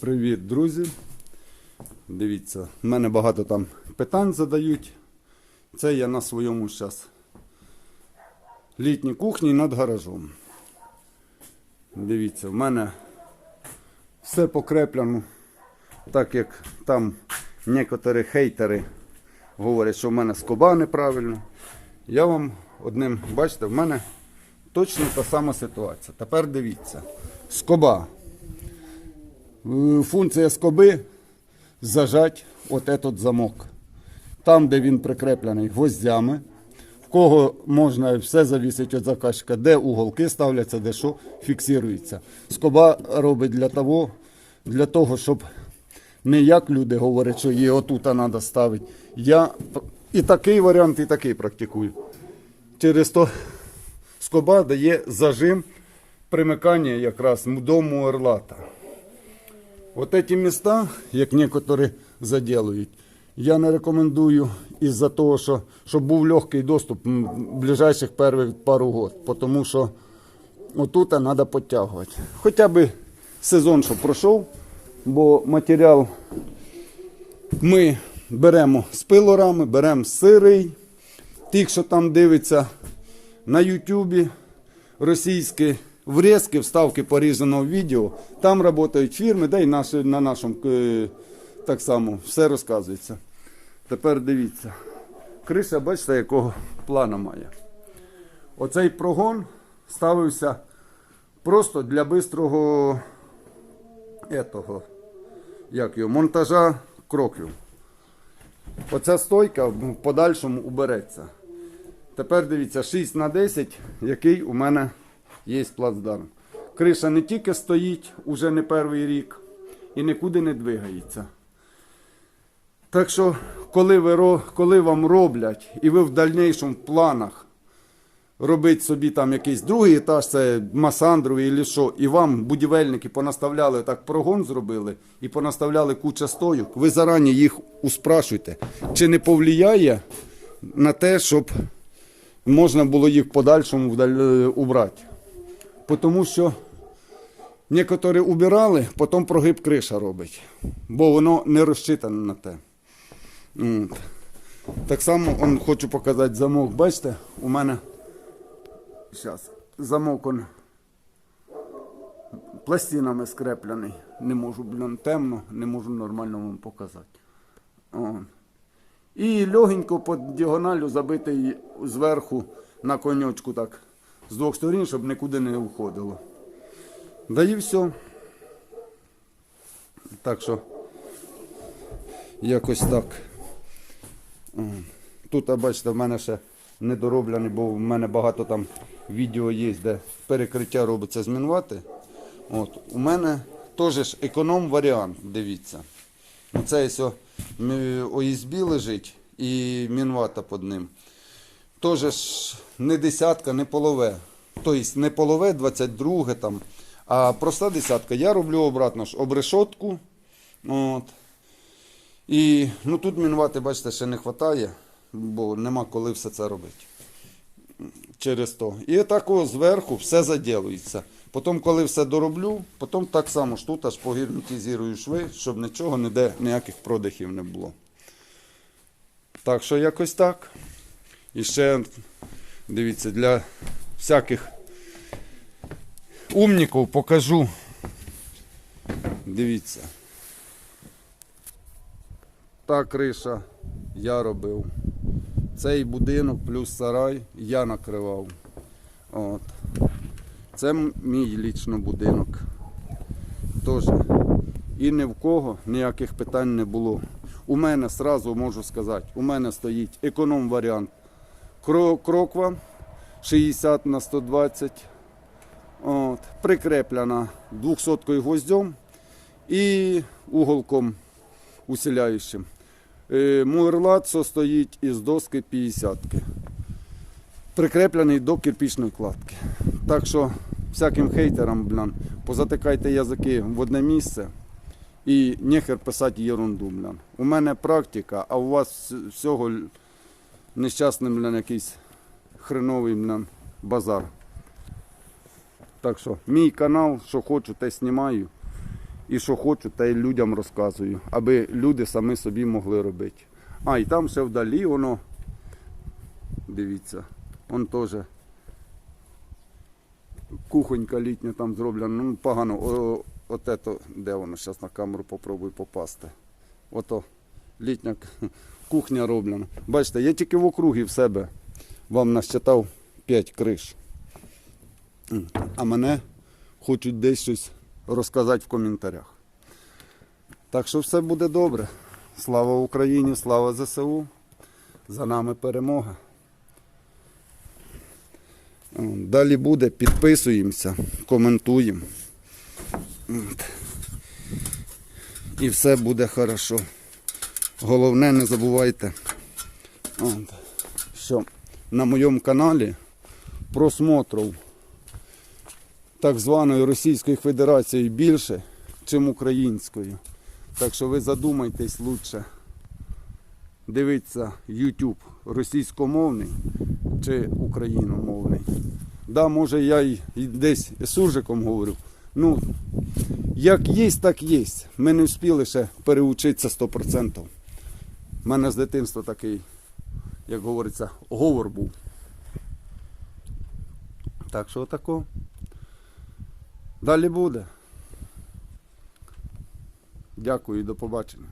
Привіт, друзі. Дивіться, в мене багато там питань задають. Це я на своєму зараз літній кухні над гаражом. Дивіться, в мене все покреплено, так як там некоторі хейтери говорять, що в мене скоба неправильно. Я вам одним, бачите, в мене точно та сама ситуація. Тепер дивіться. Скоба. Е, Функція скоби зажать от этот замок. Там, де він прикреплений гвоздями, в кого можна все завісить від заказчика, де уголки ставляться, де що фіксується. Скоба робить для того, для того, щоб не як люди говорять, що її отут треба ставити. Я і такий варіант, і такий практикую. Через то скоба дає зажим примикання якраз до муерлата. Вот эти места, як некоторі заділують, я не рекомендую із-за того, що щоб був легкий доступ в ближайших перших пару год, тому що отут треба підтягувати. Хоча б сезон, що пройшов, бо матеріал ми беремо з пилорами, беремо сирий. Тих, що там дивиться на Ютубі, російські врізки, вставки порізаного відео. Там працюють фірми, да і наші, на нашому е, так само все розказується. Тепер дивіться. Криша, бачите, якого плана має. Оцей прогон ставився просто для бистрого етого, як його, монтажа кроків. Оця стойка в подальшому убереться. Тепер дивіться, 6 на 10, який у мене є плацдарм. Криша не тільки стоїть уже не перший рік і нікуди не двигається. Так що, коли, ви, коли вам роблять і ви в дальнішому в планах робити собі там якийсь другий етаж, це масандровий і що, і вам будівельники понаставляли так прогон зробили і понаставляли куча стойок, ви зарані їх успрашуйте, чи не повлияє на те, щоб можна було їх в подальшому е, убрати. Тому що некоторі убирали, потім прогиб криша робить, бо воно не розчитане на те. От. Так само он, хочу показати замок. Бачите, у мене зараз замок он пластинами скреплений. Не можу, блін, темно, не можу нормально вам показати. Он. І легенько по діагоналю забитий зверху на коньочку так, з двох сторін, щоб нікуди не уходило. Да і все. Так що якось так. Тут, бачите, в мене ще недороблений, бо в мене багато там відео є, де перекриття робиться змінувати. От. У мене теж економ варіант, дивіться. Оце ось ОСБ лежить і мінвата під ним. Теж не десятка, не полове. Тобто не полове 22 там, а проста десятка. Я роблю обратно ж обрешотку. От. І ну, тут мінвати, бачите, ще не вистачає, бо нема коли все це робити. Через то. І так ось зверху все заділується. Потім, коли все дороблю, потім так само ж тут аж погерметизую шви, щоб нічого ніде, ніяких продихів не було. Так що якось так. І ще, дивіться, для всяких умників покажу. Дивіться. Та криша я робив. Цей будинок плюс сарай я накривав. От. Це мій лічно будинок. Теж. І ні в кого ніяких питань не було. У мене сразу можу сказати, у мене стоїть економ варіант. Кро- Кроква 60 на 120. От, прикреплена 200 гвоздем і уголком усиляючим. Е, Муерлат состоїть із доски 50 прикреплений до кирпічної кладки. Так що всяким хейтерам, блін, позатикайте язики в одне місце і нехер писати ерунду, блін. У мене практика, а у вас вс- всього нещасний, блін, якийсь хреновий, блін, базар. Так що, мій канал, що хочу, те знімаю. І що хочу, те й людям розказую, аби люди самі собі могли робити. А, і там ще вдалі воно. Дивіться, он теж кухонька літня там зроблена. Ну, погано. О, от ето, де воно? Зараз на камеру попробую попасти. Ото літня кухня роблена. Бачите, я тільки в округі в себе вам насчитав 5 криш. А мене хочуть десь щось розказати в коментарях. Так що все буде добре. Слава Україні, слава ЗСУ. За нами перемога. Далі буде, підписуємося, коментуємо. І все буде хорошо. Головне, не забувайте, що на моєму каналі просмотрів так званої Російської Федерації більше, чим українською. Так що ви задумайтесь лучше. Дивіться YouTube російськомовний чи україномовний. Да, може я й десь суржиком говорю. Ну, як є, так є. Ми не встигли ще переучитися 100%. У мене з дитинства такий, як говориться, говор був. Так що отако. Далі буде. Дякую і до побачення.